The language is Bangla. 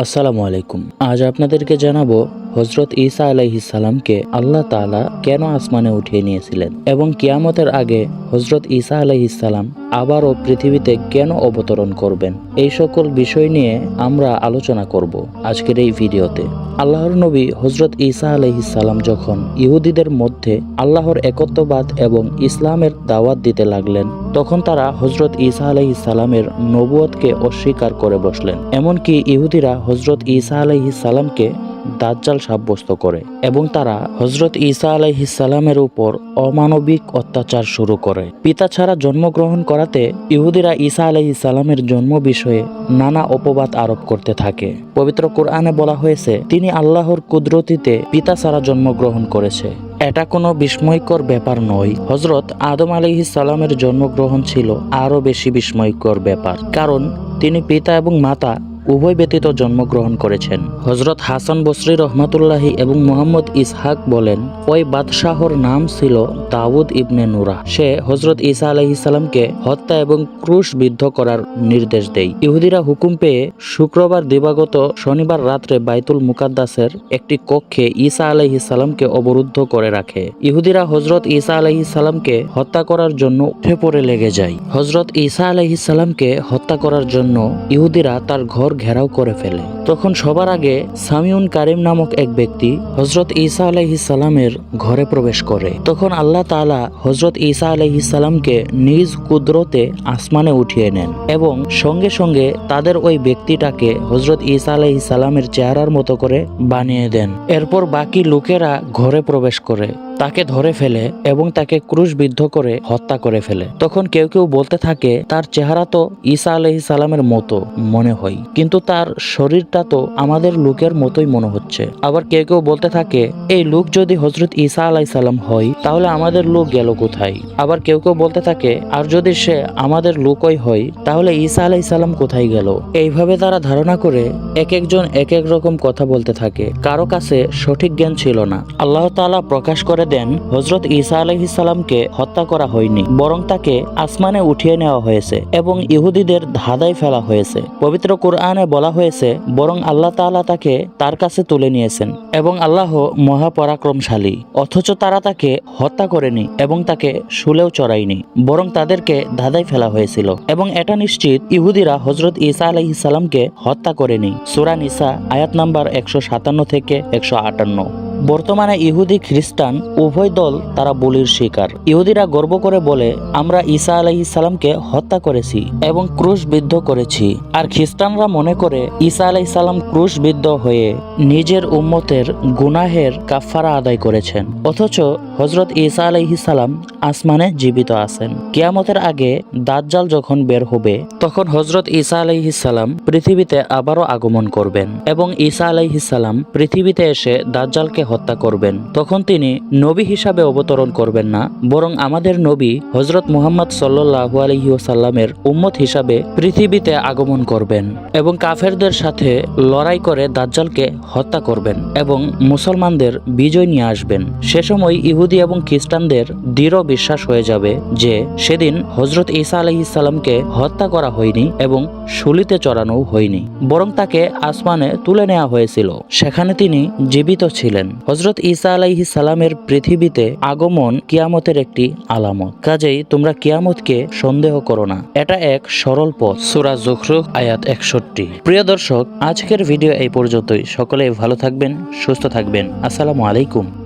আসসালামু আলাইকুম। আজ আপনাদেরকে জানাব হজরত ঈসা আলাইহিসালামকে আল্লাহ তাআলা কেন আসমানে উঠিয়ে নিয়েছিলেন? এবং কিয়ামতের আগে হজরত ঈসা আলাইহিসালাম আবারও পৃথিবীতে কেন অবতরণ করবেন? এই সকল বিষয় নিয়ে আমরা আলোচনা করব আজকের এই ভিডিওতে। আল্লাহর নবী হজরত ঈসা আলাইহিসালাম যখন ইহুদিদের মধ্যে আল্লাহর একত্ববাদ এবং ইসলামের দাওয়াত দিতে লাগলেন, তখন তারা হজরত ঈসা আলাইহিসালামের নবুয়তকে অস্বীকার করে বসলেন। এমনকি ইহুদিরা হজরত ঈসা আলাইহিসালামকে দাজ্জাল সাব্যস্ত করে এবং তারা হজরত ঈসা আলাইহিসালামের উপর অমানবিক অত্যাচার শুরু করে। পিতা ছাড়া জন্মগ্রহণ করাতে ইহুদিরা ঈসা আলাইহিসালামের জন্ম বিষয়ে নানা অপবাদ আরোপ করতে থাকে। পবিত্র কোরআনে বলা হয়েছে, তিনি আল্লাহর কুদরতিতে পিতা ছাড়া জন্মগ্রহণ করেছে। এটা কোনো বিস্ময়কর ব্যাপার নয়। হজরত আদম সালামের জন্মগ্রহণ ছিল আরও বেশি বিস্ময়কর ব্যাপার। কারণ তিনি পিতা এবং মাতা উভয় ব্যতীত জন্মগ্রহণ করেছেন। হজরত হাসান বসরি রহমাতুল্লাহি এবং মোহাম্মদ ইসহাক বলেন, ওই বাদশাহর নাম ছিল দাউদ ইবনে নুরা সে হজরত ঈসা আলাইহিসাল্লামকে হত্যা এবং ক্রুশ বিদ্ধ করার নির্দেশ দেয়। ইহুদিরা হুকুম পেয়ে শুক্রবার দিবাগত শনিবার রাত্রে বাইতুল মুকাদ্দাসের একটি কক্ষে ঈসা আলাইহিসাল্লামকে অবরুদ্ধ করে রাখে। ইহুদিরা হজরত ঈসা আলাইহিসাল্লামকে হত্যা করার জন্য উঠে পড়ে লেগে যায়। হজরত ঈসা আলাইহিসাল্লামকে হত্যা করার জন্য ইহুদিরা তার ঘর ঘেরাও করে ফেলে। তখন সবার আগে সামিউন কারিম নামক এক ব্যক্তি হজরত ঈসা আলাইহিসাল্লামের ঘরে প্রবেশ করে। তখন আল্লাহ তাআলা হজরত ঈসা আলাইহিসাল্লামকে নিজ কুদরতে আসমানে উঠিয়ে নেন এবং সঙ্গে সঙ্গে তাদের ওই ব্যক্তিটাকে হজরত ঈসা আলাইহিসাল্লামের চেহারার মতো করে বানিয়ে দেন। এরপর বাকি লোকেরা ঘরে প্রবেশ করে। তাকে ধরে ফেলে এবং তাকে ক্রুশবিদ্ধ করে হত্যা করে ফেলে। তখন কেউ কেউ বলতে থাকে, তার চেহারা তো ঈসা আলহি সালামের মতো মনে হয়, কিন্তু তার শরীরটা তো আমাদের লোকের মতোই মনে হচ্ছে। আবার কেউ কেউ বলতে থাকে, এই লোক যদি হজরত ঈসা আলাই সালাম হয়, তাহলে আমাদের লোক গেল কোথায়? আবার কেউ কেউ বলতে থাকে, আর যদি সে আমাদের লোকই হয়, তাহলে ঈসা আলাই সালাম কোথায় গেল? এইভাবে তারা ধারণা করে এক একজন এক এক রকম কথা বলতে থাকে। কারও কাছে সঠিক জ্ঞান ছিল না। আল্লাহ তাআলা প্রকাশ করে দেন হজরত ঈসা আলাইহিসাল্লামকে হত্যা করা হয়নি, বরং তাকে আসমানে উঠিয়ে নেওয়া হয়েছে এবং ইহুদিদের ধাঁধায় ফেলা হয়েছে। পবিত্র কোরআনে বলা হয়েছে, বরং আল্লাহ তাআলা তাকে তার কাছে তুলে নিয়েছেন এবং আল্লাহ মহাপরাক্রমশালী, অথচ তারা তাকে হত্যা করেনি এবং তাকে শুলেও চড়ায়নি, বরং তাদেরকে ধাঁধায় ফেলা হয়েছিল। এবং এটা নিশ্চিত, ইহুদিরা হজরত ঈসা আলাইহিসাল্লামকে হত্যা করেনি। সুরা নিসা, আয়াত নাম্বার একশো সাতান্ন থেকে একশো আটান্ন। বর্তমানে ইহুদি খ্রিস্টান, উভয় দল তারা বলির শিকার। ইহুদিরা গর্ব করে বলে, আমরা ঈসা সালামকে হত্যা করেছি এবং ক্রুশবিদ্ধ করেছি। আর খ্রিস্টানরা মনে করে, ঈসা আলাইহিস সালাম ক্রুশবিদ্ধ হয়ে নিজের উম্মতের গুনাহের কাফারা আদায় করেছেন। অথচ হজরত ঈসা সালাম আসমানে জীবিত আছেন। কিয়ামতের আগে দাজ্জাল যখন বের হবে, তখন হজরত ঈসা সালাম পৃথিবীতে আবারও আগমন করবেন এবং ঈসা সালাম পৃথিবীতে এসে দাজ্জালকে হত্যা করবেন। তখন তিনি নবী হিসাবে অবতরণ করবেন না, বরং আমাদের নবী হজরত মুহাম্মদ সাল্লাহু আলহি ওসাল্লামের উম্মত হিসাবে পৃথিবীতে আগমন করবেন এবং কাফেরদের সাথে লড়াই করে দাজ্জালকে হত্যা করবেন এবং মুসলমানদের বিজয় নিয়ে আসবেন। সে সময় ইহুদি এবং খ্রিস্টানদের দৃঢ় বিশ্বাস হয়ে যাবে যে সেদিন হজরত ঈসা আলহিসাল্লামকে হত্যা করা হয়নি এবং শুলিতে চড়ানো হয়নি, বরং তাকে আসমানে তুলে নেওয়া হয়েছিল। সেখানে তিনি জীবিত ছিলেন। হজরত ইসা আলাইহি সালামের পৃথিবীতে আগমন কিয়ামতের একটি আলামত। কাজেই তোমরা কিয়ামতকে সন্দেহ করো না। এটা এক সরল পথ। সুরা জখরুখ আয়াত একষট্টি। প্রিয় দর্শক, আজকের ভিডিও এই পর্যন্তই। সকলে ভালো থাকবেন, সুস্থ থাকবেন। আসসালামু আলাইকুম।